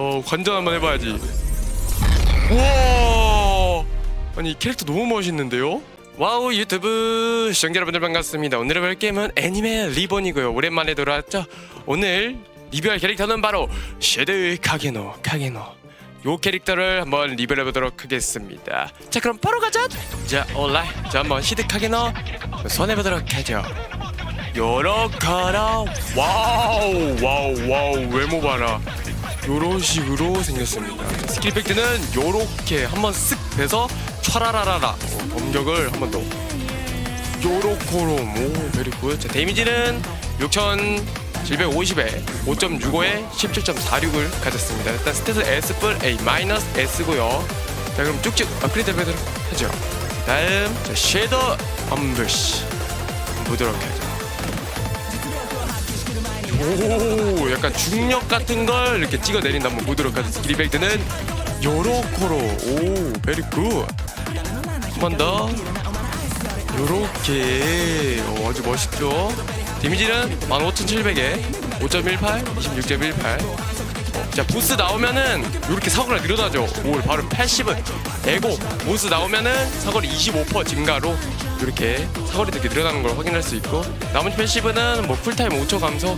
어 관전 한번 해봐야지. 우와! 아니 이 캐릭터 너무 멋있는데요? 와우 유튜브. 시청자 여러분들 반갑습니다. 오늘 해볼 게임은 애니메 리본이고요. 오랜만에 돌아왔죠? 오늘 리뷰할 캐릭터는 바로 쉐드 카게노 카게노. 요 캐릭터를 한번 리뷰해 보도록 하겠습니다. 자 그럼 바로 가자 자 온라인 자 한번 시드 카게노 손해보도록 하죠. 요렇게라. 와우 와우 와우. 외모 봐라 요런 식으로 생겼습니다. 스킬 팩트는 요렇게 한번 쓱 돼서 촤라라라라. 어, 공격을 한번 더 요로코롬 오 베리굿 자 데미지는 6750에 5.65에 17.46을 가졌습니다. 일단 스탯은 S 뿔 A 마이너스 S고요. 자 그럼 쭉쭉 업그레이드 해보도록 하죠. 다음 자 섀도우 암브시 보도록 하죠 오 약간 중력 같은 걸 이렇게 찍어 내린다. 한번 보도록 하죠 스킬 이펙트는 요로코로. 오 베리 굿한 번 더. 요렇게. 어, 아주 멋있죠? 데미지는 15,700에 5.18 26.18 어, 자 부스 나오면은 이렇게 사거리가 늘어나죠. 오 바로 80은 에고 보스 나오면은 사거리 25% 증가로 이렇게 사거리 되게 늘어나는 걸 확인할 수 있고 나머지 패시브는 뭐 쿨타임 5초 감소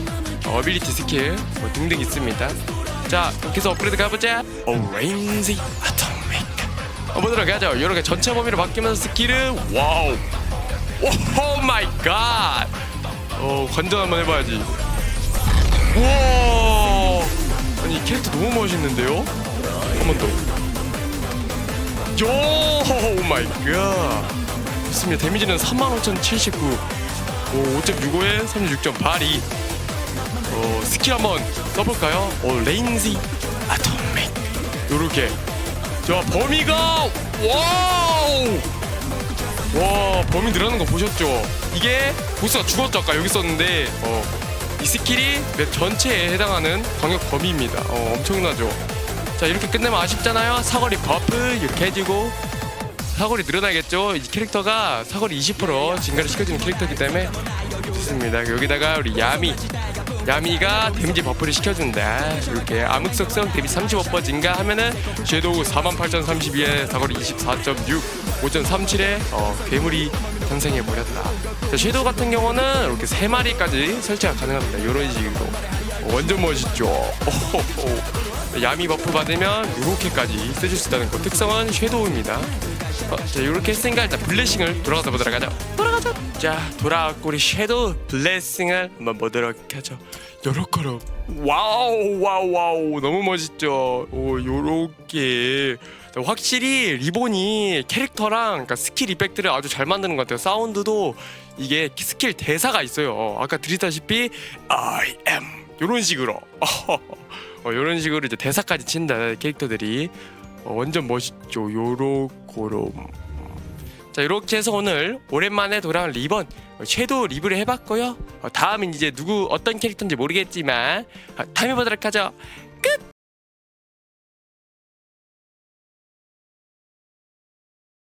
어, 어빌리티 스킬 뭐 등등 있습니다. 자 계속 업그레이드 가보자. 오렌지 아토믹 어, 보도록 하죠. 이렇게 전체 범위로 바뀌면서 스킬은 와우. 오 마이 갓 어, 관전 한번 해봐야지. 우와 아니 이 캐릭터 너무 멋있는데요? 한 번 더. 요 마이 갓. 좋습니다. 데미지는 35,079 오, 5.65에 36.82 어, 스킬 한번 써볼까요? 어, 레인지 아토믹 요렇게. 자 범위가 와우! 와 범위 늘어나는 거 보셨죠? 이게 보스가 죽었죠? 아까 여기 있었는데. 어, 이 스킬이 맵 전체에 해당하는 광역 범위입니다. 어, 엄청나죠? 자 이렇게 끝내면 아쉽잖아요. 사거리 버프 이렇게 해주고 사거리 늘어나겠죠. 이 캐릭터가 사거리 20% 증가를 시켜주는 캐릭터이기 때문에 좋습니다. 여기다가 우리 야미. 야미가 데미지 버프를 시켜준다. 이렇게 암흑속성 데미지 35% 증가하면은 섀도우 48,032에 사거리 24.6 5.37에 어, 괴물이 탄생해 버렸다. 자, 섀도우 같은 경우는 이렇게 세 마리까지 설치가 가능합니다. 이런 식으로. 어, 완전 멋있죠. 야미 버프 받으면 이렇게까지 쓰실 수 있다는 그 특성은 섀도우입니다. 어, 자 이렇게 했으니까 일단 블레싱을 돌아가서 보도록 하죠. 돌아가자 자 돌아왔고 우리 섀도우 블레싱을 한번 보도록 하죠. 요렇게로. 와우 와우 와우. 너무 멋있죠? 오 요렇게. 자, 확실히 리본이 캐릭터랑 그러니까 스킬 이펙트를 아주 잘 만드는 것 같아요. 사운드도 이게 스킬 대사가 있어요. 아까 들으다시피 I am. 요런 식으로 어, 요런 식으로 이제 대사까지 친다 캐릭터들이. 어, 완전 멋있죠. 요로코롬 자 이렇게 해서 오늘 오랜만에 돌아온 리본 어, 섀도우 리뷰를 해봤고요. 어, 다음은 이제 누구 어떤 캐릭터인지 모르겠지만 어, 다음에 보도록 하죠. 끝